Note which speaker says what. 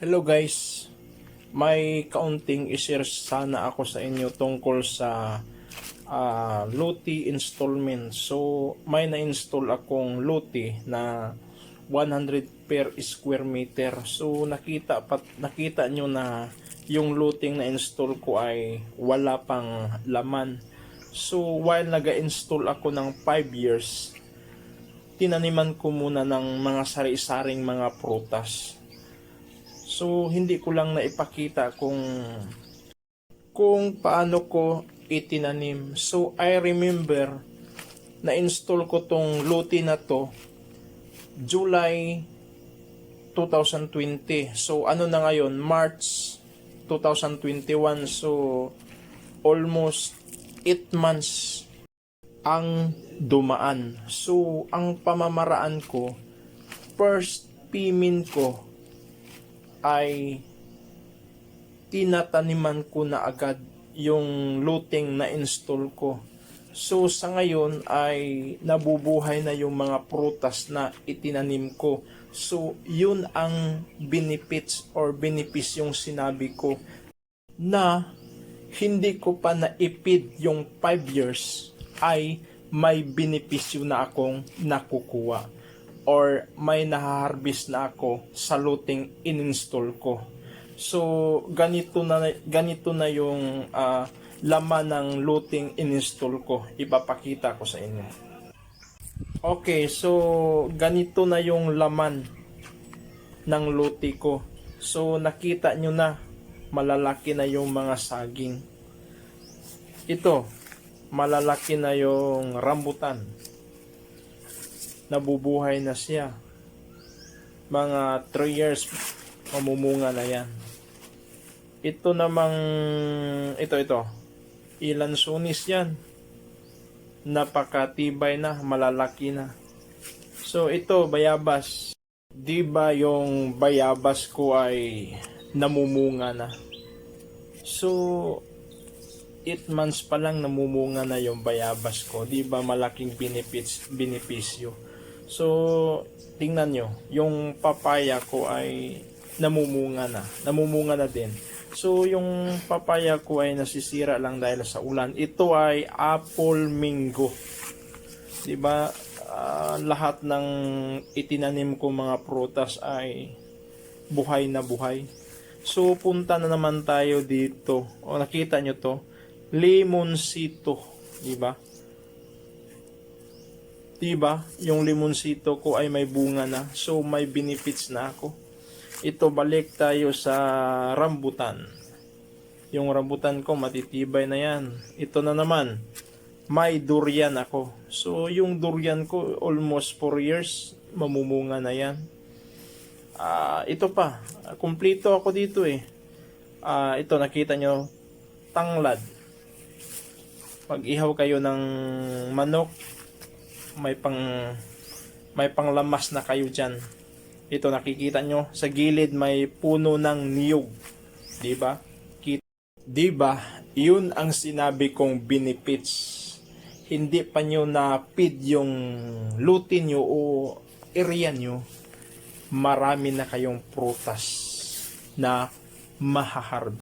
Speaker 1: Hello guys, may kaunting i-share sana ako sa inyo tungkol sa ah, Luti installment. So, may na-install akong Luti na 100 per square meter. So, nakita pat nakita nyo na yung looting na install ko ay wala pang laman. So, while nag-install ako ng 5 years, tinaniman ko muna ng mga sari-saring mga prutas. So, hindi ko lang naipakita kung kung paano ko itinanim. So, I remember na-install ko tong luti na to July 2020. So, ano na ngayon? March 2021. So, almost 8 months ang dumaan. So, ang pamamaraan ko, first pimin ko ay tinataniman ko na agad yung looting na install ko. So sa ngayon ay nabubuhay na yung mga prutas na itinanim ko. So yun ang benefits or benefits yung sinabi ko na hindi ko pa naipid yung 5 years ay may benepisyo na akong nakukuha or may naharvest na ako sa looting in-install ko. So, ganito na ganito na yung ah, laman ng looting in-install ko. Ipapakita ko sa inyo. Okay, so ganito na yung laman ng luti ko. So, nakita nyo na malalaki na yung mga saging. Ito, malalaki na yung rambutan. Nabubuhay na siya. Mga 3 years, mamumunga na yan. Ito namang, ito, ito. Ilan sunis yan. Napakatibay na, malalaki na. So, ito, bayabas. Di ba yung bayabas ko ay namumunga na? So, 8 months pa lang namumunga na yung bayabas ko. Di ba malaking benefits, benepisyo? So, tingnan nyo, yung papaya ko ay namumunga na. Namumunga na din. So, yung papaya ko ay nasisira lang dahil sa ulan. Ito ay apple mango. Di ba? Ah, lahat ng itinanim ko mga prutas ay buhay na buhay. So, punta na naman tayo dito. O, nakita nyo to? Limoncito. Di ba? Diba? Yung limonsito ko ay may bunga na. So, may benefits na ako. Ito, balik tayo sa rambutan. Yung rambutan ko, matitibay na yan. Ito na naman, may durian ako. So, yung durian ko, almost 4 years, mamumunga na yan. Ah, ito pa, kumplito ako dito eh. Ah, ito, nakita nyo, tanglad. Pag ihaw kayo ng manok, may pang may panglamas na kayo diyan. Ito nakikita nyo sa gilid may puno ng niyog. 'Di ba? 'Di ba? 'Yun ang sinabi kong benefits. Hindi pa nyo na feed yung lutin nyo o area nyo. Marami na kayong prutas na mahaharvest.